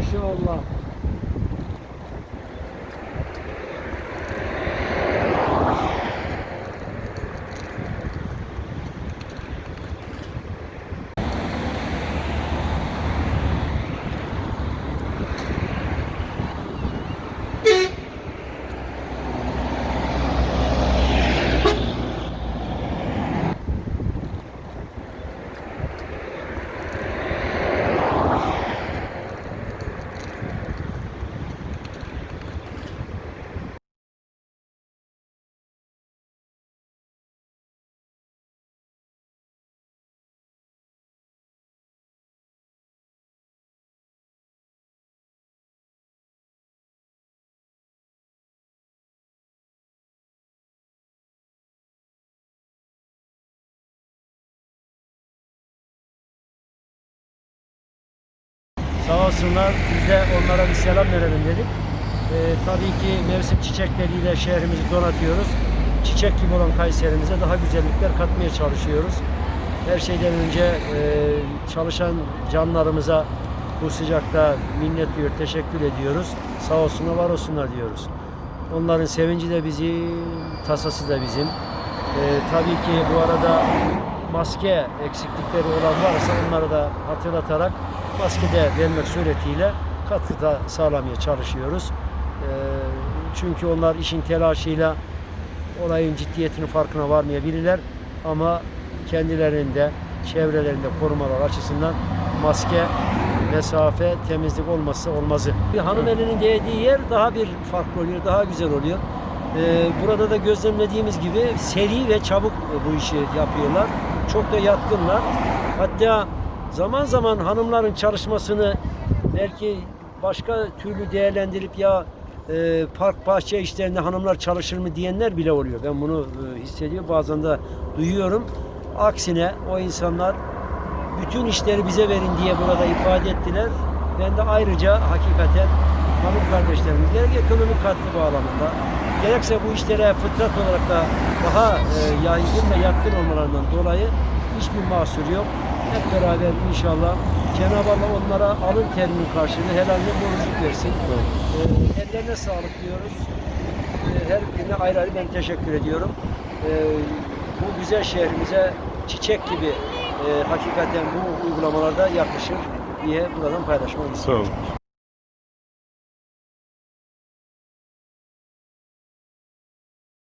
Maşallah. Sağ olsunlar. Biz de onlara bir selam verelim dedik. Ee, tabii ki mevsim çiçekleriyle şehrimizi donatıyoruz. Çiçek gibi olan Kayserimize daha güzellikler katmaya çalışıyoruz. Her şeyden önce e, çalışan canlarımıza bu sıcakta minnet duyuyor, teşekkür ediyoruz. Sağ olsunlar, var olsunlar diyoruz. Onların sevinci de bizim, tasası da bizim. Ee, tabii ki bu arada maske eksiklikleri olan varsa onları da hatırlatarak maske de vermek suretiyle katkı da sağlamaya çalışıyoruz. Ee, çünkü onlar işin telaşıyla olayın ciddiyetinin farkına varmayabilirler ama kendilerinde, çevrelerinde korumalar açısından maske, mesafe, temizlik olmazsa olmazı. Bir hanım elinin değdiği yer daha bir farklı oluyor, daha güzel oluyor. Ee, burada da gözlemlediğimiz gibi seri ve çabuk bu işi yapıyorlar. Çok da yatkınlar. Hatta zaman zaman hanımların çalışmasını belki başka türlü değerlendirip ya e, park bahçe işlerinde hanımlar çalışır mı diyenler bile oluyor. Ben bunu e, hissediyorum. Bazen de duyuyorum. Aksine o insanlar bütün işleri bize verin diye burada ifade ettiler. Ben de ayrıca hakikaten hanım kardeşlerimiz gerek ekonomik katkı bağlamında gerekse bu işlere fıtrat olarak da daha e, yaygın ve yatkın olmalarından dolayı hiçbir mahsur yok. Hep beraber inşallah Cenab-ı Allah onlara alın terinin karşılığında helaline bolluk versin. E, ellerine sağlık diyoruz. E, her birine ayrı ayrı ben teşekkür ediyorum. E, bu güzel şehrimize çiçek gibi e, hakikaten bu uygulamalarda yakışır diye buradan paylaşmak istiyorum. Sağ olun.